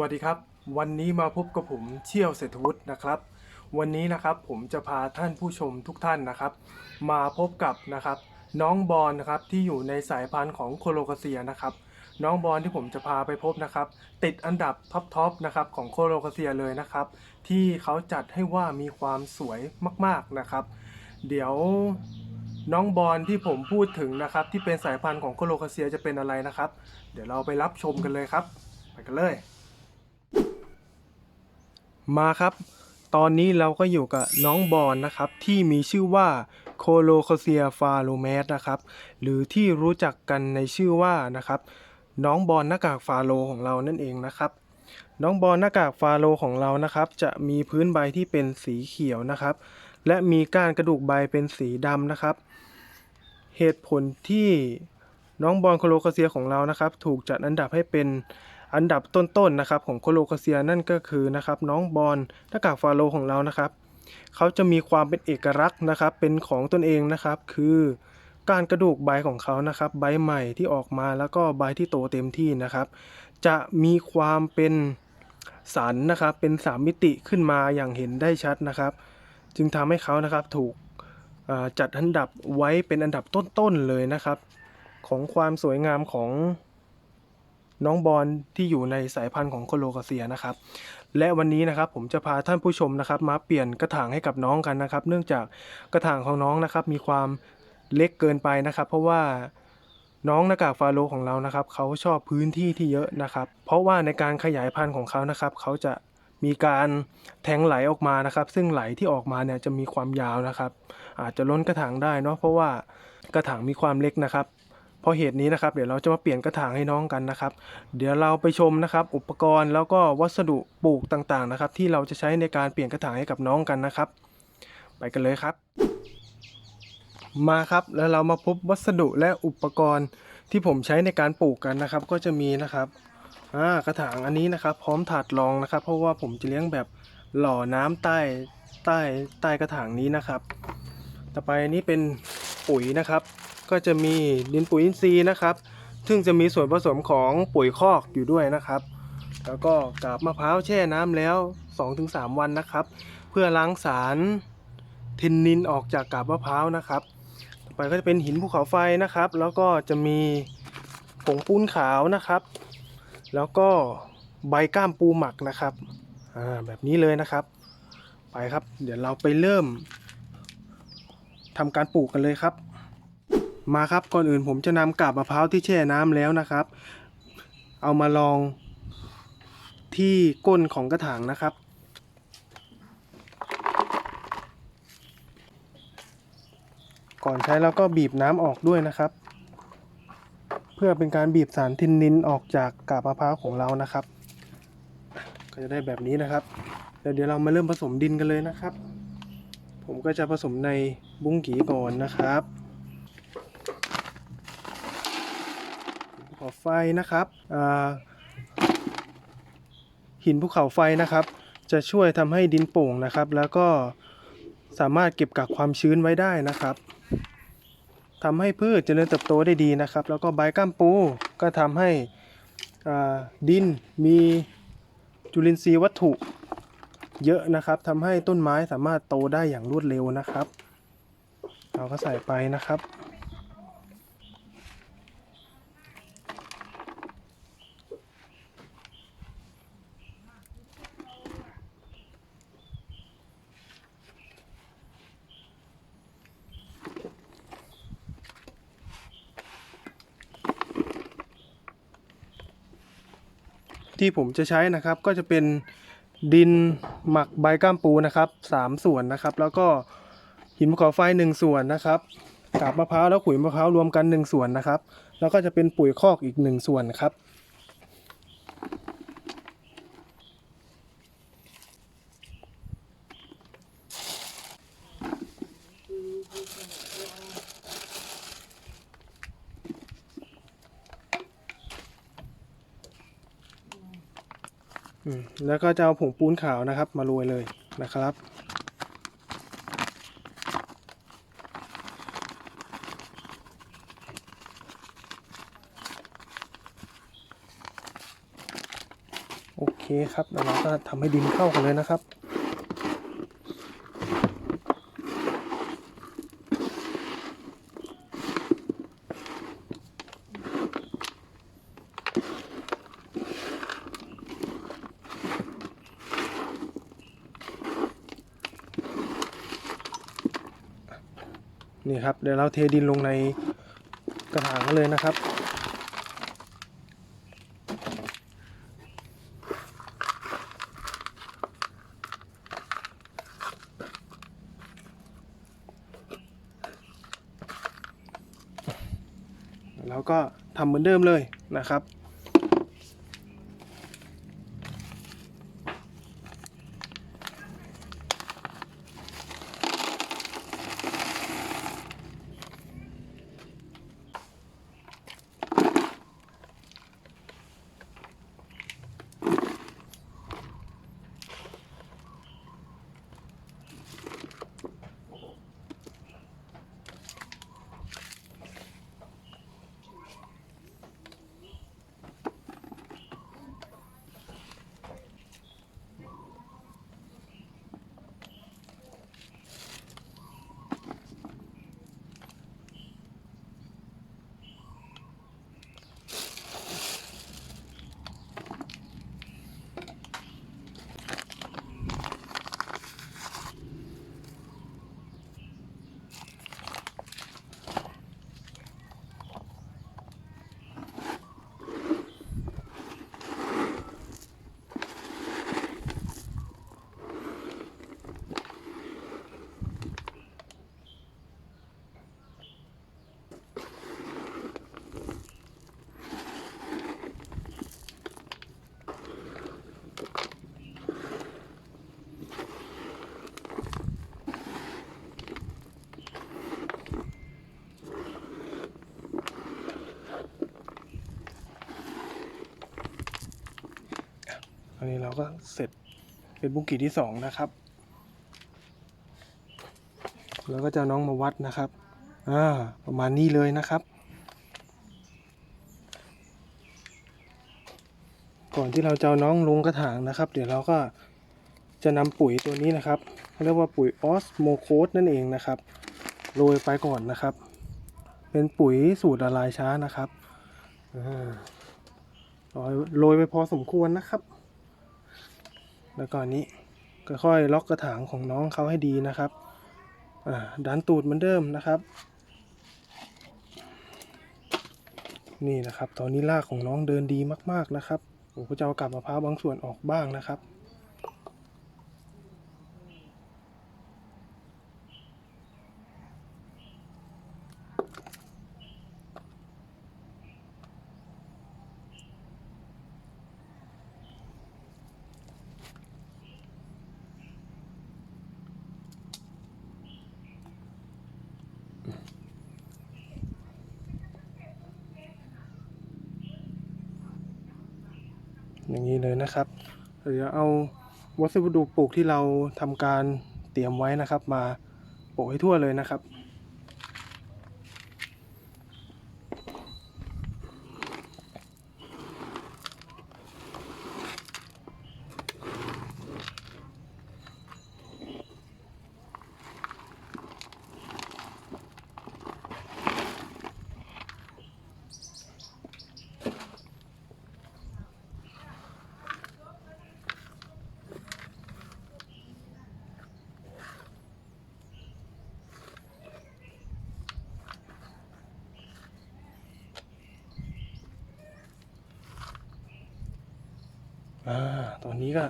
วัสดีครับ วันนี้มาพบกับผมเชี่ยวเศรษฐวุฒินะครับ วันนี้นะครับผมจะพาท่านผู้ชมทุกท่านนะครับ มาพบกับนะครับน้องบอลนะครับที่อยู่ในสายพันธุ์ของโคโลคาเซียนะครับ น้องบอลที่ผมจะพาไปพบนะครับ ติดอันดับท็อปๆนะครับของโคโลคาเซียเลยนะครับ ที่เขาจัดให้ว่ามีความสวยมากๆนะครับ เดี๋ยวน้องบอลที่ผมพูดถึงนะครับ ที่เป็นสายพันธุ์ของโคโลคาเซียจะเป็นอะไรนะครับ เดี๋ยวเราไปรับชมกันเลยครับ ไปกันเลย มาครับ ตอนนี้เราก็อยู่กับน้องบอลนะครับ ที่มีชื่อว่าโคโลโคเซียฟาโลเมสนะครับ หรือที่รู้จักกันในชื่อว่านะครับ น้องบอลหน้ากากฟาโลของเรานั่นเองนะครับ น้องบอลหน้ากากฟาโลของเรานะครับ จะมีพื้นใบที่เป็นสีเขียวนะครับ และมีก้านกระดูกใบเป็นสีดำนะครับ เหตุผลที่น้องบอลโคโลโคเซียของเรานะครับ ถูกจัดอันดับให้เป็น อันดับต้นๆนะครับของโคโลโคเซียนั่นก็คือนะครับน้องบอลหน้ากากฟาโลของเรานะครับ เขาจะมีความเป็นเอกลักษณ์นะครับเป็นของตนเองนะครับ คือการกระดูกใบของเขานะครับ ใบใหม่ที่ออกมาแล้วก็ใบที่โตเต็มที่นะครับ จะมีความเป็นสันนะครับเป็นสามมิติขึ้นมาอย่างเห็นได้ชัดนะครับ จึงทำให้เขานะครับถูกจัดอันดับไว้เป็นอันดับต้นๆเลยนะครับ ของความสวยงามของ น้องบอลที่อยู่ในสายพันธุ์ของโคโลคาเซียนะครับ และวันนี้นะครับผมจะพาท่านผู้ชมนะครับ มาเปลี่ยนกระถางให้กับน้องกันนะครับ เนื่องจากกระถางของน้องนะครับ มีความเล็กเกินไปนะครับ เพราะว่าน้องหน้ากากฟาโลของเรานะครับเขาชอบพื้นที่ที่เยอะนะครับ เพราะว่าในการขยายพันธุ์ของเขานะครับเขาจะมีการแทงไหลออกมานะครับ ซึ่งไหลที่ออกมาเนี่ยจะมีความยาวนะครับ อาจจะล้นกระถางได้เนาะเพราะว่ากระถางมีความเล็กนะครับ ราะเหตุนี้นะครับ เดี๋ยวเราจะมาเปลี่ยนกระถางให้น้องกันนะครับ เดี๋ยวเราไปชมนะครับ อุปกรณ์แล้วก็วัสดุปลูกต่างๆนะครับ ที่เราจะใช้ในการเปลี่ยนกระถางให้กับน้องกันนะครับ ไปกันเลยครับ มาครับแล้วเรามาพบวัสดุและอุปกรณ์ที่ผมใช้ในการปลูกกันนะครับ ก็จะมีนะครับอ่ากระถางอันนี้นะครับ พร้อมถาดรองนะครับ เพราะว่าผมจะเลี้ยงแบบหล่อน้ำใต้ใต้ใต้กระถางนี้นะครับ ต่อไปอันนี้เป็นปุ๋ยนะครับ ก็จะมีดินปุ๋ยอินทรีย์นะครับ ซึ่งจะมีส่วนผสมของปุ๋ยคอกอยู่ด้วยนะครับ แล้วก็กาบมะพร้าวแช่น้ำแล้ว 2-3 วันนะครับ เพื่อล้างสารเทนนินออกจากกาบมะพร้าวนะครับ ต่อไปก็จะเป็นหินภูเขาไฟนะครับ แล้วก็จะมีผงปูนขาวนะครับ แล้วก็ใบก้ามปูหมักนะครับอ่าแบบนี้เลยนะครับ ไปครับ เดี๋ยวเราไปเริ่มทำการปลูกกันเลยครับ มาครับก่อนอื่นผมจะนำกาบมะพร้าวที่แช่น้ำแล้วนะครับ เอามาลองที่ก้นของกระถางนะครับ ก่อนใช้แล้วก็บีบน้ำออกด้วยนะครับ เพื่อเป็นการบีบสารทินนินออกจากกาบมะพร้าวของเรานะครับ ก็จะได้แบบนี้นะครับแล้วเดี๋ยวเรามาเริ่มผสมดินกันเลยนะครับ ผมก็จะผสมในบุ้งกีก่อนนะครับ เขาไฟนะครับหินภูเขาไฟนะครับ จะช่วยทำให้ดินโป่งนะครับ แล้วก็สามารถเก็บกักความชื้นไว้ได้นะครับทำให้พืชเจริญเติบโตได้ดีนะครับ แล้วก็ใบก้ามปูก็ทำให้ดินมีจุลินทรีย์วัตถุเยอะนะครับทำให้ต้นไม้สามารถโตได้อย่างรวดเร็วนะครับ เราก็ใส่ไปนะครับ ที่ผมจะใช้นะครับก็จะเป็นดินหมักใบก้ามปูนะครับสามส่วนนะครับ แล้วก็หินภูเขาไฟหนึ่งส่วนนะครับกาบมะพร้าวแล้วขุยมะพร้าวรวมกันหนึ่งส่วนนะครับ แล้วก็จะเป็นปุ๋ยคอกอีกหนึ่งส่วนครับ แล้วก็จะเอาผงปูนขาวนะครับ มาโรยเลยนะครับ โอเคคครับแล้วเราก็ทำให้ดินเข้ากันเลยนะครับ นี่ครับเดี๋ยวเราเทดินลงในกระถางเลยนะครับ แล้วก็ทำเหมือนเดิมเลยนะครับันนี้เราก็เสร็จเป็นบุกิที่สองนะครับ แล้วก็จะน้องมาวัดนะครับ อ่า ประมาณนี้เลยนะครับ ก่อนที่เราจะน้องลงกระถางนะครับ เดี๋ยวเราก็จะนำปุ๋ยตัวนี้นะครับเรียกว่าปุ๋ยออสโมโคสนั่นเองนะครับโรยไปก่อนนะครับ เป็นปุ๋ยสูตรละลายช้านะครับอ่าโรยโรยไปพอสมควรนะครับ แล้วก็อันนี้ค่อยๆล็อกกระถางของน้องเขาให้ดีนะครับดันตูดเหมือนเดิมนะครับ นี่นะครับ ตอนนี้รากของน้องเดินดีมากๆนะครับผมก็จะเอากลับมะพร้าวบางส่วนออกบ้างนะครับ อย่างนี้เลยนะครับเดี๋ยวเอาวัสดุปลูกที่เราทำการเตรียมไว้นะครับ มาโปะให้ทั่วเลยนะครับ อ่าตอนนี้ก็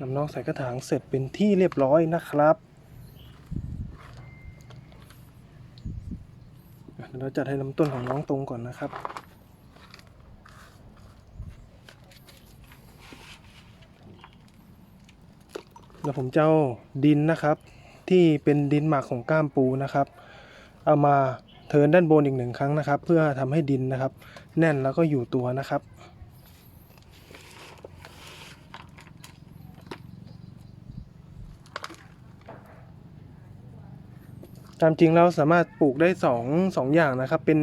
นำน้องใส่กระถางเสร็จเป็นที่เรียบร้อยนะครับเดี๋ยวเราจัดให้ลำต้นของน้องตรงก่อนนะครับแล้วผมจะเอาดินนะครับ ที่เป็นดินหมักของก้ามปูนะครับ เอามาเทินด้านบนอีกหนึ่งครั้งนะครับ เพื่อทำให้ดินนะครับ แน่นแล้วก็อยู่ตัวนะครับ ตามจริงเราสามารถปลูกได้สองสองอย่างนะครับ เป็น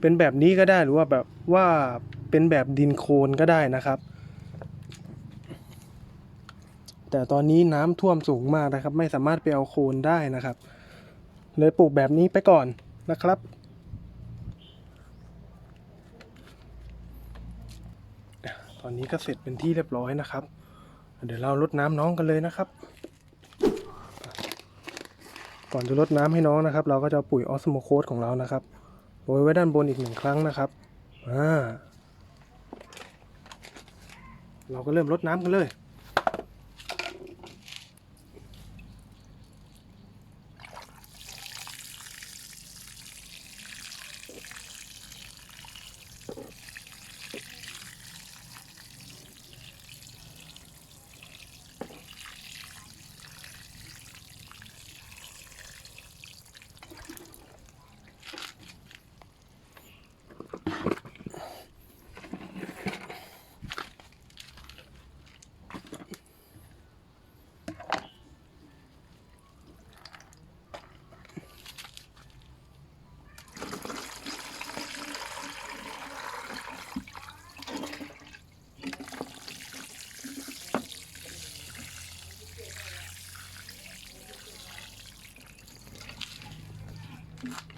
เป็นแบบนี้ก็ได้หรือว่าแบบว่าเป็นแบบดินโคลนก็ได้นะครับ แต่ตอนนี้น้ำท่วมสูงมากนะครับ ไม่สามารถไปเอาโคลนได้นะครับ เลยปลูกแบบนี้ไปก่อนนะครับตอนนี้ก็เสร็จเป็นที่เรียบร้อยนะครับ เดี๋ยวเราลดน้ำน้องกันเลยนะครับ ก่อนจะลดน้ำให้น้องนะครับ เราก็จะปุ๋ยออสโมโคสของเรานะครับโรยไว้ด้านบนอีกหนึ่งครั้งนะครับอ่าเราก็เริ่มลดน้ำกันเลย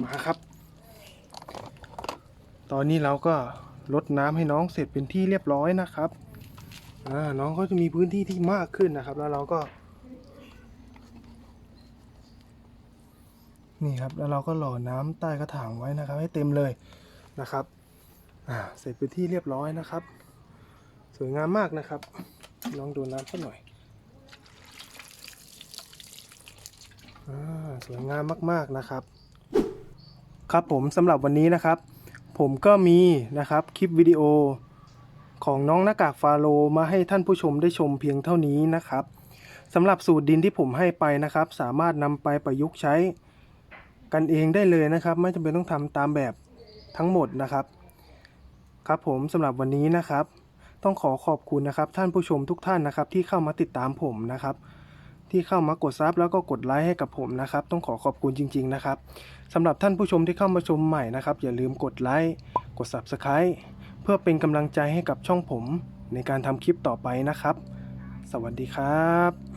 มาครับ ตอนนี้เราก็ลดน้ำให้น้องเสร็จเป็นที่เรียบร้อยนะครับน้องก็จะมีพื้นที่ที่มากขึ้นนะครับ แล้วเราก็ นี่ครับ แล้วเราก็หล่อน้ำใต้กระถางไว้นะครับ ให้เต็มเลยนะครับเสร็จเป็นที่เรียบร้อยนะครับ สวยงามมากนะครับ ลองดูน้ำสักหน่อยอสวยงามมากๆนะครับ ครับผมสำหรับวันนี้นะครับ ผมก็มีนะครับคลิปวิดีโอของน้องหน้ากากฟาโลมาให้ท่านผู้ชมได้ชมเพียงเท่านี้นะครับสำหรับสูตรดินที่ผมให้ไปนะครับ สามารถนำไปประยุกต์ใช้กันเองได้เลยนะครับ ไม่จำเป็นต้องทำตามแบบทั้งหมดนะครับ ครับผมสำหรับวันนี้นะครับ ต้องขอขอบคุณนะครับ ท่านผู้ชมทุกท่านนะครับ ที่เข้ามาติดตามผมนะครับ ที่เข้ามากดซับแล้วก็กดไลค์ให้กับผมนะครับ ต้องขอขอบคุณจริง ๆ นะครับสำหรับท่านผู้ชมที่เข้ามาชมใหม่นะครับ อย่าลืมกดไลค์กด Subscribe เพื่อเป็นกำลังใจให้กับช่องผมในการทำคลิปต่อไปนะครับ สวัสดีครับ